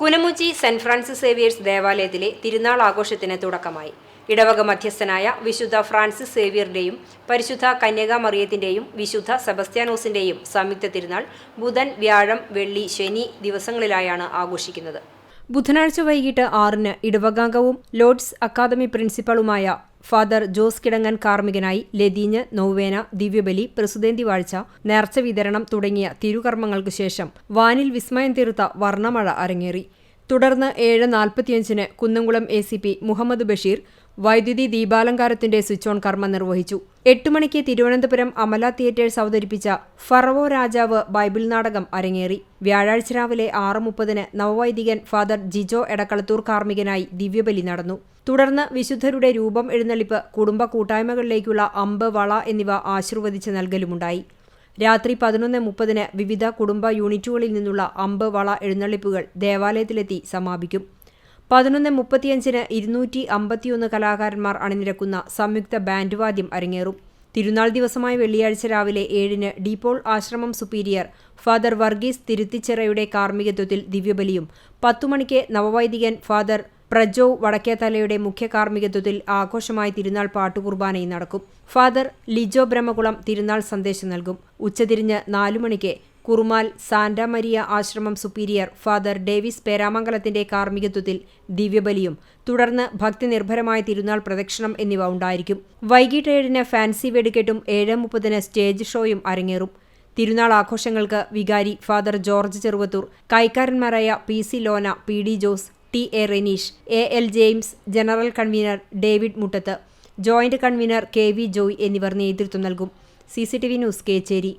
Kunamuchi saint Francis Xavier's ദേവാലയത്തിലെ തിരുനാൾ ആഘോഷത്തിന് തുടക്കമായി. ഇടവക മധ്യസ്ഥനായ വിശുദ്ധ ഫ്രാൻസിസ് സേവിയറുടെയും പരിശുദ്ധ കന്യകാമറിയത്തിന്റെയും വിശുദ്ധ സെബസ്ത്യാനോസിന്റെയും സംയുക്ത തിരുനാൾ ബുധൻ വ്യാഴം വെള്ളി ശനി ദിവസങ്ങളിലായാണ് ആഘോഷിക്കുന്നത്. ബുധനാഴ്ച വൈകിട്ട് ആറിന് ഇടവകാംഗവും ലോഡ്സ് അക്കാദമി പ്രിൻസിപ്പളുമായ ഫാദർ ജോസ് കിടങ്ങൻ കാർമ്മികനായി ലതീഞ്ഞ് നൌവേന ദിവ്യബലി പ്രസുതേന്തി വാഴ്ച നേർച്ച വിതരണം തുടങ്ങിയ തിരുകർമ്മങ്ങൾക്ക് ശേഷം വാനിൽ വിസ്മയം തീർത്ത വർണമഴ അരങ്ങേറി. തുടർന്ന് ഏഴ് നാൽപ്പത്തിയഞ്ചിന് Kunnamkulam A C P Muhammad Basheer വൈദ്യുതി ദീപാലങ്കാരത്തിന്റെ സ്വിച്ച് ഓൺ കർമ്മം നിർവഹിച്ചു. എട്ട് മണിക്ക് തിരുവനന്തപുരം അമല തിയേറ്റേഴ്സ് അവതരിപ്പിച്ച ഫറവോ രാജാവ് ബൈബിൾ നാടകം അരങ്ങേറി. വ്യാഴാഴ്ച രാവിലെ ആറ് മുപ്പതിന് നവവൈദികൻ ഫാദർ ജിജോ എടക്കളത്തൂർ കാർമ്മികനായി ദിവ്യബലി നടന്നു. തുടർന്ന് വിശുദ്ധരുടെ രൂപം എഴുന്നള്ളിപ്പ് കുടുംബ കൂട്ടായ്മകളിലേക്കുള്ള അമ്പ് വള എന്നിവ ആശീർവദിച്ച് നൽകലുമുണ്ടായി. രാത്രി പതിനൊന്ന് മുപ്പതിന് വിവിധ കുടുംബ യൂണിറ്റുകളിൽ നിന്നുള്ള അമ്പ് വള എഴുന്നള്ളിപ്പുകൾ ദേവാലയത്തിലെത്തി സമാപിക്കും. പതിനൊന്ന് മുപ്പത്തിയഞ്ചിന് ഇരുന്നൂറ്റി അമ്പത്തിയൊന്ന് കലാകാരന്മാർ അണിനിരക്കുന്ന സംയുക്ത ബാൻഡ് വാദ്യം അരങ്ങേറും. തിരുനാൾ ദിവസമായ വെള്ളിയാഴ്ച രാവിലെ ഏഴിന് ഡീപോൾ ആശ്രമം സുപ്പീരിയർ ഫാദർ വർഗീസ് തിരുത്തിച്ചിറയുടെ കാർമ്മികത്വത്തിൽ ദിവ്യബലിയും പത്തുമണിക്ക് നവവൈദികൻ ഫാദർ പ്രജോ വടക്കേത്തലയുടെ മുഖ്യ കാർമ്മികത്വത്തിൽ ആഘോഷമായി തിരുനാൾ പാട്ടുകുർബാനയും നടക്കും. ഫാദർ ലിജോ ബ്രഹ്മകുളം തിരുനാൾ സന്ദേശം നൽകും. ഉച്ചതിരിഞ്ഞ് നാലു മണിക്ക് കുറുമാൽ സാന്റ മരിയ ആശ്രമം സുപ്പീരിയർ ഫാദർ ഡേവിസ് പേരാമംഗലത്തിന്റെ കാർമ്മികത്വത്തിൽ ദിവ്യബലിയും തുടർന്ന് ഭക്തിനിർഭരമായ തിരുനാൾ പ്രദക്ഷിണം എന്നിവ ഉണ്ടായിരിക്കും. വൈകിട്ട് ഏഴിന് ഫാൻസി വെടിക്കെട്ടും ഏഴ് മുപ്പതിന് സ്റ്റേജ് ഷോയും അരങ്ങേറും. തിരുനാൾ ആഘോഷങ്ങൾക്ക് വികാരി father George Cheruvathur കൈക്കാരന്മാരായ P C Lona P D Jose T A Reneesh A L James general convener David Muttath joint convener K V Joy എന്നിവർ നേതൃത്വം നൽകും. C C T V news Kecheri.